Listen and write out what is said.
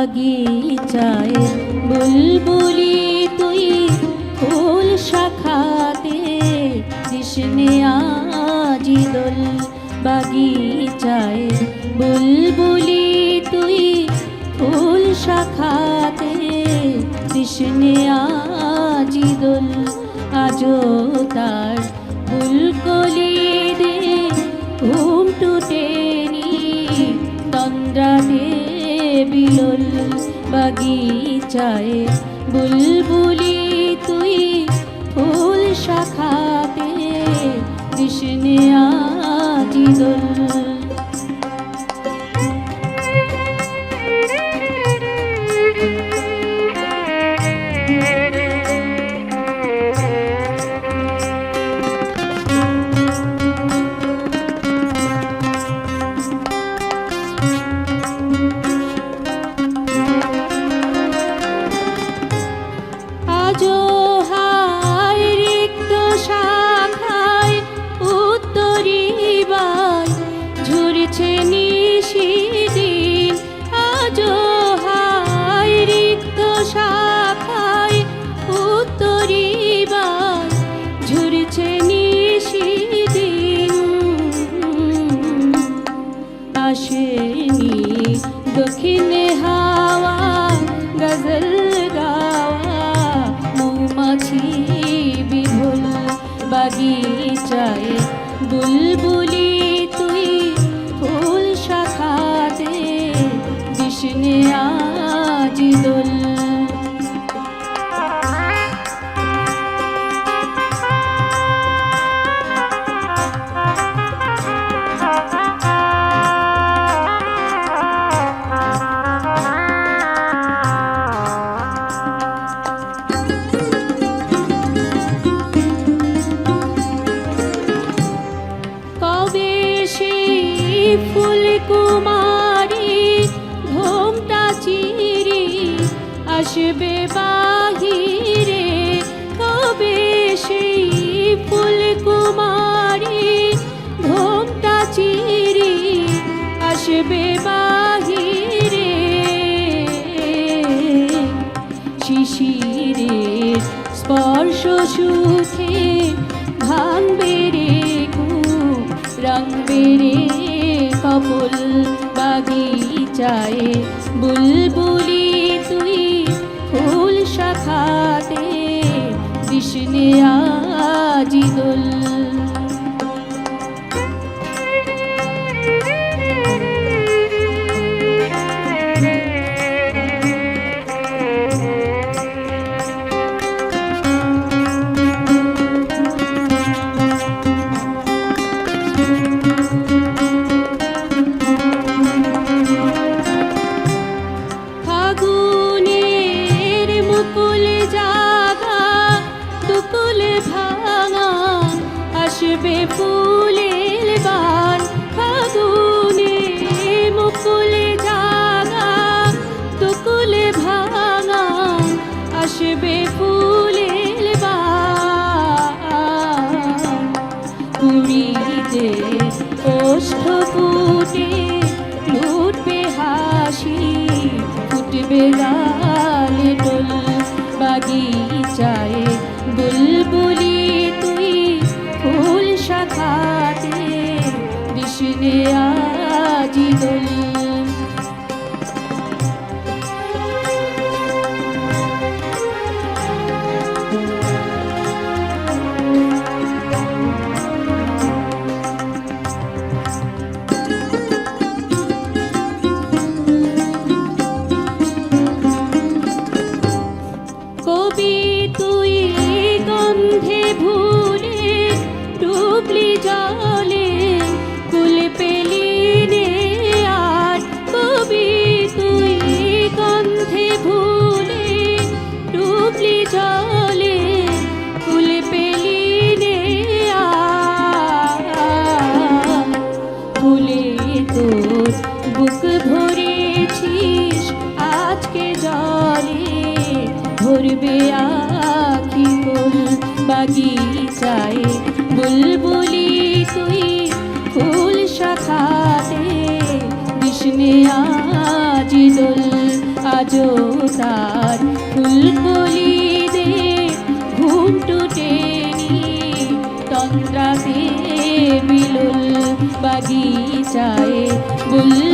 বাগিচায় বুলবুলি তুই ফুল শাখাতে কৃষ্ণে আজি দোল বাগিচায়। বুলবুলি তুই ফুল শাখাতে কৃষ্ণে আজি দোল আজো তার। ফুলকলি দে ঘুম টুটেনি তন্দ্রাতে বিলোল বাগিচায় বুলবুলি তুই ফুল শাখাতে কৃষ্ণে আজি দোল। মৌমাছি বিভুল বাগিচায়। বুলবুলি তুই ফুল শাখাতে বিষ্ণে আজি দোল। ফুল কুমারী ঘোমটা চিরি, আসবে বাহিরে, কবে সেই ফুল কুমারী ঘোমটা চিরি, আসবে বাহিরে। শিশিরের স্পর্শ সুখে, ভাঙবে রে ঘুম রঙবে রে কপল বাগিচায় বুলবুলি তুই ফুল শাখাতে বিষ্ণে আজি দোল। ফুলের বান মুকুল জাগা, দুকুল ভাঙা, আসবে ফুলের বান। কুড়িতে ওষ্ঠ ফুটে হাসি, ফুটবে লাল ডোল বাগিচায় বিষ্ণে আজি দোল কবি তুই গন্ধে ভুলে ডুবলি বাগিচায় বুলবুলি তুই ফুল শাখাতে বিষ্ণে আজি দোল আজো তার। ফুলকলি দে ঘুমটু তন্দ্রাতে বিলুল বাগিচায়। বুলবুলি